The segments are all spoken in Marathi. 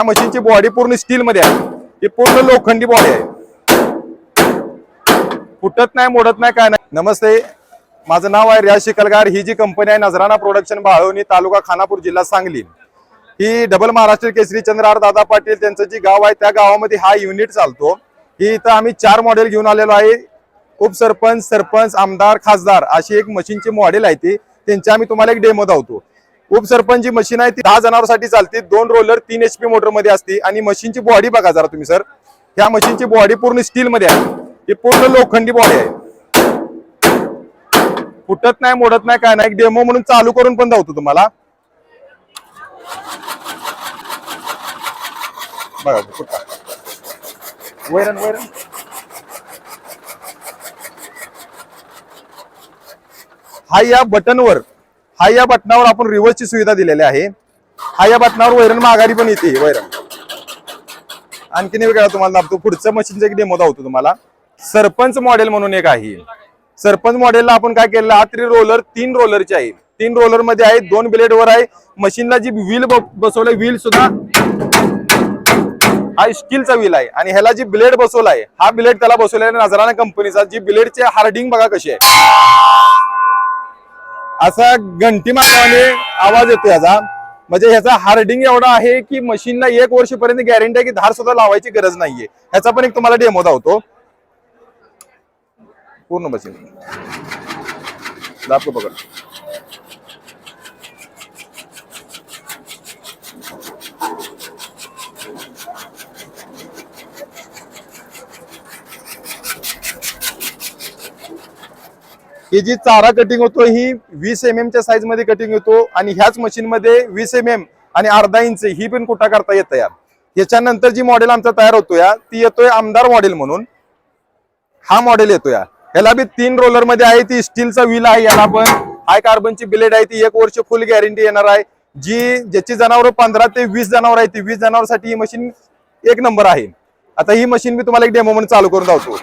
या मशीनची बॉडी पूर्ण स्टील मध्ये आहे. ही पूर्ण लोखंडी बॉडी आहे. फुटत नाही मोडत नाही काय नाही. नमस्ते. माझं नाव आहे रियाज शिकलगार. ही जी कंपनी आहे नजराना प्रोडक्शन बाळवणी तालुका खानापूर जिल्हा सांगली. ही डबल महाराष्ट्र केसरी चंद्रार दादा पाटील त्यांचं जी गाव आहे त्या गावामध्ये हा युनिट चालतो. ही इथं आम्ही चार मॉडेल घेऊन आलेलो आहे. उपसरपंच सरपंच आमदार खासदार अशी एक मशीनची मॉडेल आहे ती. त्यांची आम्ही तुम्हाला एक डेमो दावतो. उपसरपंच जी मशीन आहे ती दहा जनावरांसाठी चालते. दोन रोलर तीन एच पी मोटरमध्ये असते. आणि मशीनची बॉडी बघा जरा तुम्ही सर ह्या मशीनची बॉडी पूर्ण स्टील मध्ये आहे. ही पूर्ण लोखंडी बॉडी आहे. फुटत नाही मोडत नाही काय नाही. डेमो म्हणून चालू करून पण धावतो तुम्हाला. बघा फुटा. वैरण वैरण. हा या बटनवर हा या बटनावर आपण रिव्हर्सची सुविधा दिलेली आहे. हा या बटनावर वैरण माघारी पण येते वैरण. आणखीन एक तुम्हाला दाखवतो. पुढचं मशीनचा एक डेमो दाखवतो तुम्हाला. सरपंच मॉडेल म्हणून एक आहे. सरपंच मॉडेलला आपण काय केलं हा तरी रोलर तीन रोलरचे आहे. तीन रोलरमध्ये आहे दोन ब्लेड वर आहे. मशीनला जी व्हील बसवलंय व्हील सुद्धा हा स्टीलचा व्हील आहे. आणि ह्याला जी ब्लेड बसवलाय हा ब्लेड त्याला बसवलाय नजराना कंपनीचा जी ब्लेडची हार्डिंग बघा कशी आहे. असा घंटी मारवाने आवाज येतो याचा. म्हणजे ह्याचा हार्डिंग एवढा आहे की मशीनला एक वर्षपर्यंत गॅरंटी आहे की धार सुद्धा लावायची गरज नाहीये. ह्याचा पण एक तुम्हाला डेमो दावतो पूर्ण मशीन. दाखव बघा. ही जी चारा कटिंग होतो ही वीस एम च्या साईजमध्ये कटिंग होतो आणि ह्याच मशीन मध्ये वीस एम एम आणि अर्धा इंच ही पण कुठा करता येत या याच्यानंतर जी मॉडेल आमचा तयार होतो या ती येतोय आमदार मॉडेल म्हणून. हा मॉडेल येतो या ह्याला बी तीन रोलरमध्ये आहे ती स्टीलचा व्हील आहे याला पण. हाय कार्बनची ब्लेड आहे ती एक वर्ष फुल गॅरंटी येणार आहे. जी ज्याची जनावर पंधरा ते वीस जनावर आहे ती वीस जनावरसाठी ही मशीन एक नंबर आहे. आता ही मशीन मी तुम्हाला एक डेमो म्हणून चालू करून दावतो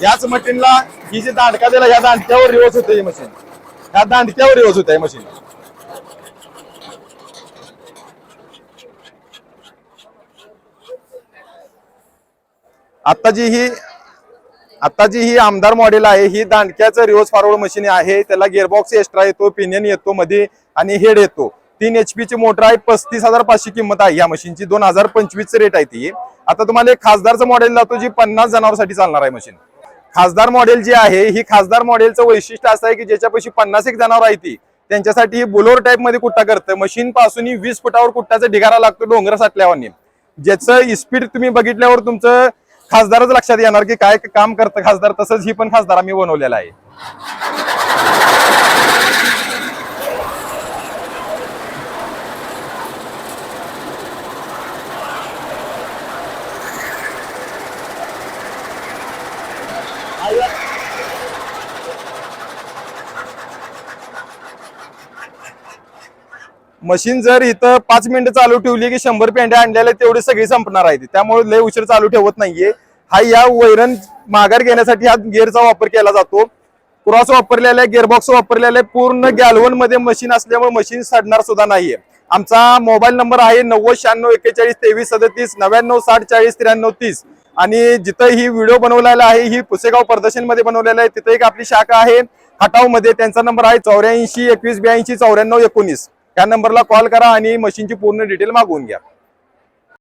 याच मशीनला ही जी दांडका दिला या दांडक्यावर रिवर्स होते ही मशीन. या दांडक्यावर रिवर्स होते मशीन. आता जी ही आता जी ही आमदार मॉडेल आहे ही दांडक्याचं रिव्हर्स फॉरवर्ड मशीन आहे त्याला गिअरबॉक्स एक्स्ट्रा येतो पिनियन येतो मध्ये आणि हेड येतो. तीन एच ची मोटर आहे पस्तीस हजार पाचशे किंमत आहे या मशीनची दोन हजार पंचवीस रेट आहे ती. आता तुम्हाला एक खासदारचं मॉडेल जातो जी पन्नास जणांसाठी चालणार आहे मशीन खासदार मॉडेल जी आहे ही खासदार मॉडेलचं वैशिष्ट्य असं आहे की ज्याच्यापाशी पन्नास एक जनावर आहे ती त्यांच्यासाठी ही बुलोर टाईपमध्ये कुट्टा करतं? मशीन पासून वीस फुटावर कुट्टाचा ढिगारा लागतो डोंगर साठल्यावर ज्याचं स्पीड तुम्ही बघितल्यावर तुमचं खासदारच लक्षात येणार की काय काम करतं खासदार तसंच ही पण खासदार आम्ही बनवलेला आहे. मशीन जर इथं पाच मिनिटं चालू ठेवली की शंभर पेंड्या आणलेल्या तेवढी सगळी संपणार आहे त्यामुळे लय उशीर चालू ठेवत नाहीये. हा या वैरण माघार घेण्यासाठी हा गिअरचा वापर केला जातो. क्रॉस वापरलेला आहे गिअरबॉक्स वापरलेला आहे पूर्ण गॅलवनमध्ये मशीन असल्यामुळे मशीन सडणार सुद्धा नाहीये. आमचा मोबाईल नंबर आहे नव्वद शहाण्णव एक्केचाळीस तेवीस सदतीस नव्याण्णव साठ चाळीस त्र्याण्णव तीस. आणि जिथं ही व्हिडिओ बनवलेला आहे ही पुसेगाव प्रदर्शनमध्ये बनवलेला आहे तिथं एक आपली शाखा आहे. खटावमध्ये त्यांचा नंबर आहे चौऱ्याऐंशी एकवीस ब्याऐंशी चौऱ्याण्णव एकोणीस. या नंबरला कॉल करा आणि मशीनची पूर्ण डिटेल मागवून घ्या.